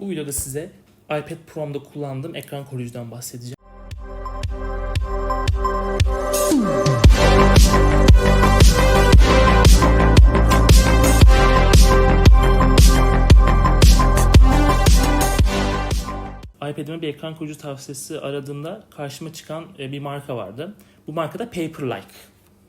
Bu videoda size iPad Pro'mda kullandığım ekran koruyucudan bahsedeceğim. iPad'ime bir ekran koruyucu tavsiyesi aradığımda karşıma çıkan e, bir marka vardı. Bu marka da Paperlike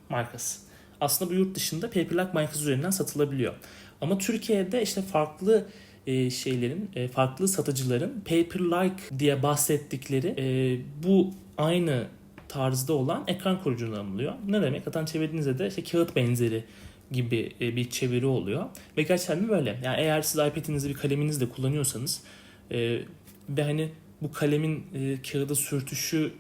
markası. Aslında bu yurt dışında Paperlike markası üzerinden satılabiliyor. Ama Türkiye'de işte farklı e, şeylerin, e, farklı satıcıların Paperlike diye bahsettikleri e, bu aynı tarzda olan ekran koruyucuları alınıyor. Ne demek? Zaten çevirdiğinizde de işte kağıt benzeri gibi e, bir çeviri oluyor. Ve gerçekten de böyle. Yani eğer siz iPad'inizi bir kaleminizle kullanıyorsanız e, ve hani bu kalemin e, kağıda sürtüşü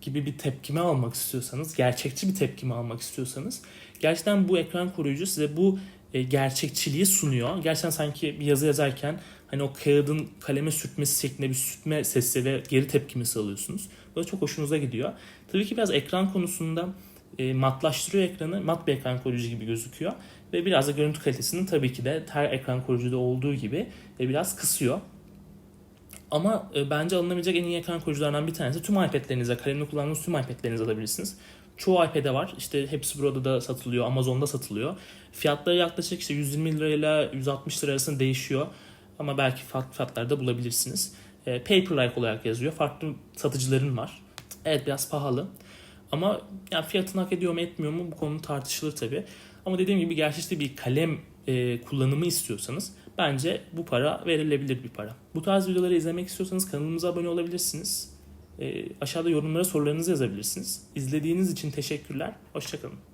gibi bir tepkime almak istiyorsanız, gerçekçi bir tepkime almak istiyorsanız gerçekten bu ekran koruyucu size bu e, gerçekçiliği sunuyor. Gerçekten sanki bir yazı yazarken hani o kağıdın kaleme sürtmesi şeklinde bir sürtme sesi ve geri tepkimesi alıyorsunuz. Böyle çok hoşunuza gidiyor. Tabii ki biraz ekran konusunda e, matlaştırıyor ekranı. Mat bir ekran koruyucu gibi gözüküyor. Ve biraz da görüntü kalitesini tabii ki de her ekran koruyucuda olduğu gibi e, biraz kısıyor. Ama e, bence alınabilecek en iyi ekran koruyucularından bir tanesi tüm iPad'lerinize, kalemle kullandığınız tüm iPad'lerinize alabilirsiniz. Çoğu iPad'e var. İşte hepsi burada da satılıyor. Amazon'da satılıyor. Fiyatları yaklaşık işte 120 lirayla 160 lira arasında değişiyor. Ama belki farklı fiyatlarda bulabilirsiniz. E, Paperlike olarak yazıyor. Farklı satıcıların var. Evet biraz pahalı. Ama yani fiyatını hak ediyor mu etmiyor mu bu konu tartışılır tabii. Ama dediğim gibi gerçekten bir kalem e, kullanımı istiyorsanız bence bu para verilebilir bir para. Bu tarz videoları izlemek istiyorsanız kanalımıza abone olabilirsiniz. E, aşağıda yorumlara sorularınızı yazabilirsiniz. İzlediğiniz için teşekkürler. Hoşçakalın.